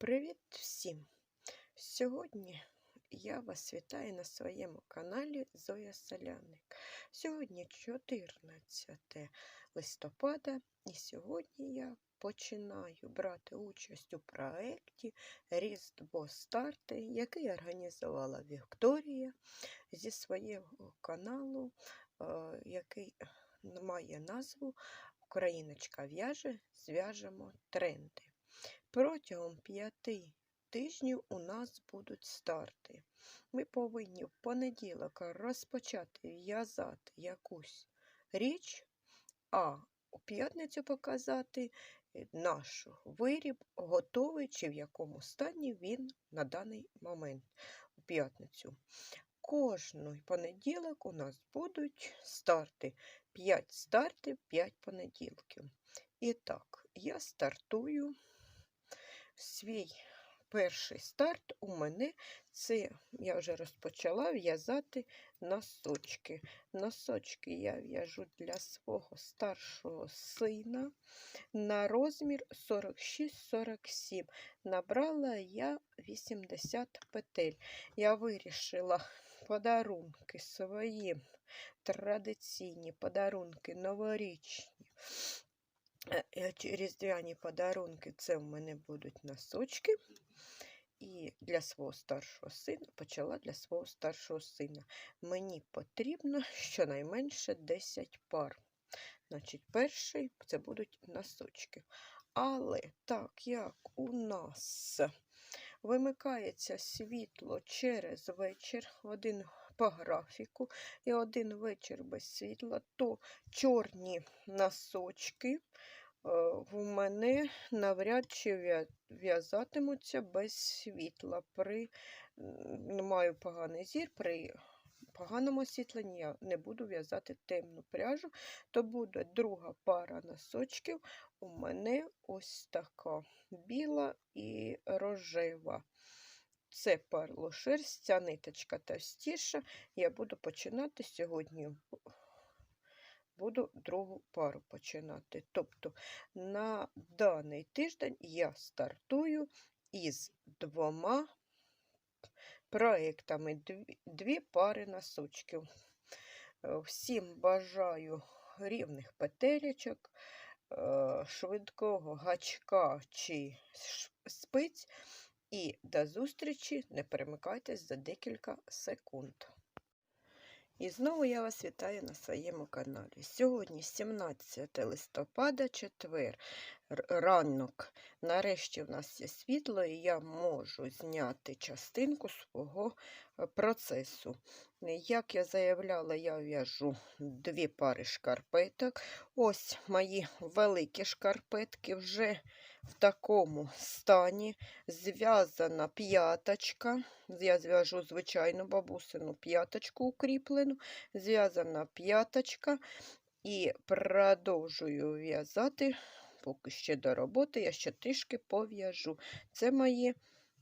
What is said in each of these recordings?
Привіт всім! Сьогодні я вас вітаю на своєму каналі Зоя Соляник. Сьогодні 14 листопада, і сьогодні я починаю брати участь у проєкті Різдво Старти, який організувала Вікторія зі свого каналу, е, який має назву Україночка в'яже, зв'яжемо тренди. Протягом п'яти тижнів у нас будуть старти. Ми повинні в понеділок розпочати в'язати якусь річ, а у п'ятницю показати наш виріб, готовий чи в якому стані він на даний момент у п'ятницю. Кожний понеділок у нас будуть старти. 5 стартів, 5 понеділків. І так, я стартую свій перший старт у мене це я вже розпочала в'язати носочки. Носочки я в'яжу для свого старшого сина на розмір 46-47. Набрала я 80 петель. Я вирішила подарунки своїм традиційні подарунки новорічні. Е, е, різдвяні подарунки це в мене будуть носочки. І для свого старшого сина почала для свого старшого сина. Мені потрібно щонайменше 10 пар. Значить, перший це будуть носочки. Але так як у нас вимикається світло через вечір, один по графіку, і один вечір без світла, то чорні носочки е, в мене навряд чи в'язатимуться без світла. При маю поганий зір, при поганому освітленні я не буду в'язати темну пряжу, то буде друга пара носочків у мене ось така біла і рожева. Це парлошерсть, ця ниточка товстіша. Я буду починати сьогодні, буду другу пару починати. Тобто на даний тиждень я стартую із двома проектами, дві, дві пари носочків. Е, всім бажаю рівних петелечок, е, швидкого гачка чи спиць. І до зустрічі, не перемикайтесь за декілька секунд. І знову я вас вітаю на своєму каналі. Сьогодні 17 листопада, четвер, ранок. Нарешті в нас є світло, і я можу зняти частинку свого е, процесу. Як я заявляла, я в'яжу дві пари шкарпеток. Ось мої великі шкарпетки вже в такому стані. Зв'язана п'яточка. Я зв'яжу звичайну бабусину п'яточку укріплену, зв'язана п'яточка і продовжую в'язати, поки ще до роботи, я ще трішки пов'яжу. Це мої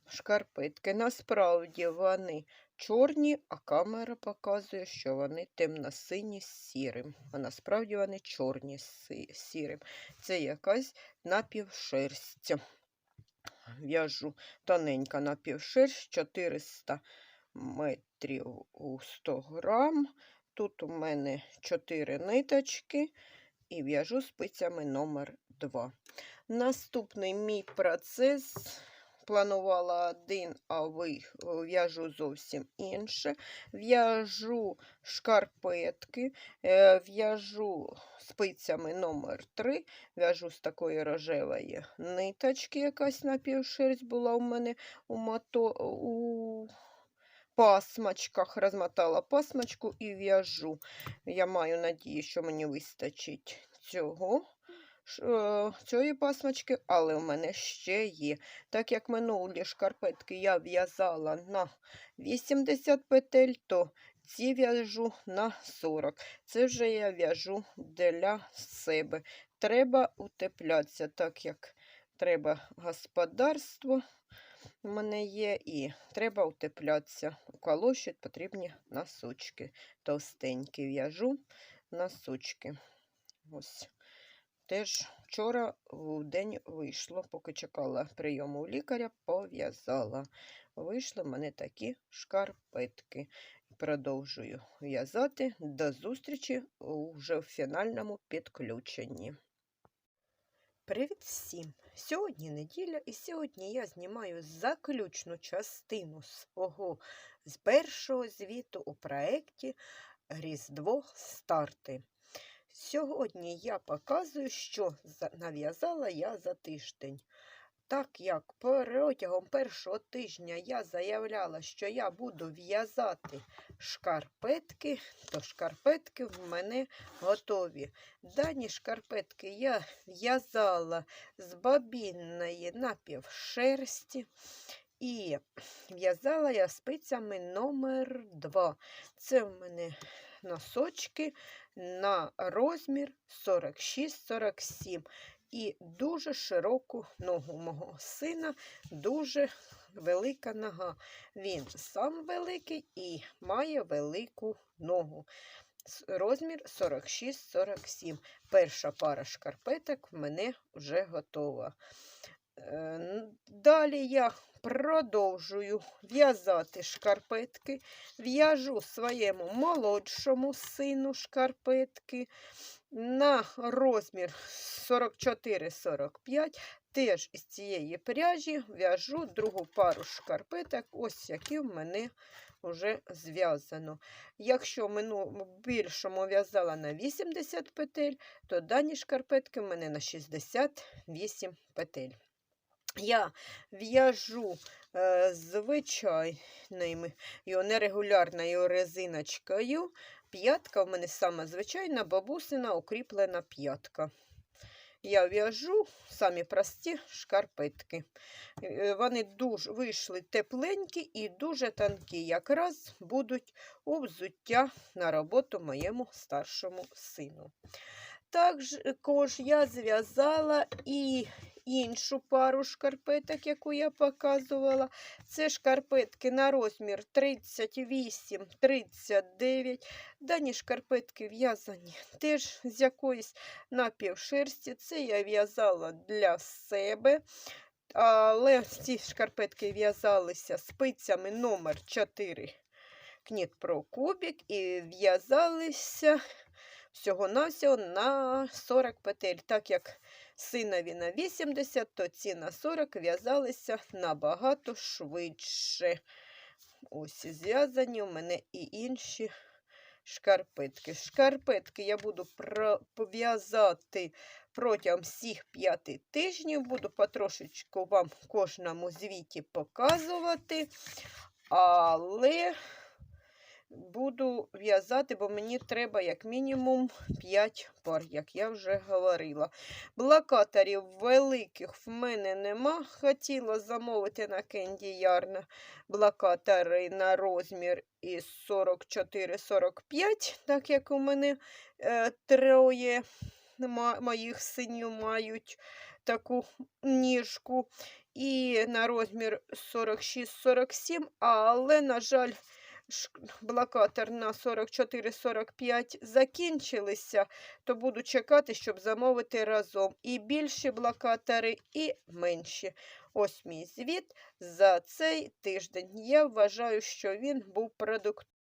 шкарпетки. Насправді вони чорні, а камера показує, що вони темно-сині з сірим. А насправді вони чорні з сірим. Це якась напівшерсть. В'яжу тоненька напівшерсть, 400 метрів у 100 грам. Тут у мене 4 ниточки і в'яжу спицями номер 2. Наступний мій процес планувала один, а в'яжу зовсім інше. В'яжу шкарпетки, е, в'яжу спицями номер 3 в'яжу з такої рожевої ниточки, якась напівшерсть була у мене у мото. у пасмачках, розмотала пасмачку і в'яжу. Я маю надію, що мені вистачить цього. Е, цієї пасмочки, але в мене ще є. Так як минулі шкарпетки я в'язала на 80 петель, то ці в'яжу на 40. Це вже я в'яжу для себе. Треба утеплятися, так як треба господарство. У мене є і треба утеплятися. У калоші потрібні носочки. Товстенькі в'яжу носочки. Ось теж вчора в день вийшло, поки чекала прийому у лікаря, пов'язала. Вийшли в мене такі шкарпетки. Продовжую в'язати. До зустрічі вже в фінальному підключенні. Привіт всім! Сьогодні неділя, і сьогодні я знімаю заключну частину свого з першого звіту у проєкті Різдво старти. Сьогодні я показую, що нав'язала я за тиждень. Так як протягом першого тижня я заявляла, що я буду в'язати шкарпетки, то шкарпетки в мене готові. Дані шкарпетки я в'язала з бабінної напівшерсті. І в'язала я спицями номер 2. Це в мене носочки на розмір 46-47. І дуже широку ногу мого сина, дуже велика нога. Він сам великий і має велику ногу. Розмір 46-47. Перша пара шкарпеток в мене вже готова. Е, Далі я продовжую в'язати шкарпетки. В'яжу своєму молодшому сину шкарпетки на розмір 44-45. Теж із цієї пряжі в'яжу другу пару шкарпеток, ось які в мене вже зв'язано. Якщо мину більшому в'язала на 80 петель, то дані шкарпетки в мене на 68 петель. Я в'яжу е, звичайною нерегулярною резиночкою. П'ятка в мене саме звичайна бабусина укріплена п'ятка. Я в'яжу самі прості шкарпетки. Е, Вони дуже вийшли тепленькі і дуже тонкі. Якраз будуть у взуття на роботу моєму старшому сину. Також я зв'язала і іншу пару шкарпеток, яку я показувала. Це шкарпетки на розмір 38-39. Дані шкарпетки в'язані теж з якоїсь напівшерсті. Це я в'язала для себе. Але ці шкарпетки в'язалися спицями номер 4 Кніт Pro Кубік і в'язалися всього-навсього на 40 петель. Так як синові на 80, то ці на 40 в'язалися набагато швидше. Ось зв'язані у мене і інші шкарпетки. Шкарпетки я буду пов'язати протягом всіх п'яти тижнів. Буду потрошечку вам кожному звіті показувати. Але буду в'язати, бо мені треба як мінімум 5 пар, як я вже говорила. Блокаторів великих в мене нема. Хотіла замовити на Кенді Ярна блокатори на розмір із 44-45, так як у мене е, троє моїх синів мають таку ніжку. І на розмір 46-47, але, на жаль, блокатор на 44-45 закінчилися, то буду чекати, щоб замовити разом. І більші блокатори, і менші. Ось мій звіт за цей тиждень. Я вважаю, що він був продуктивний.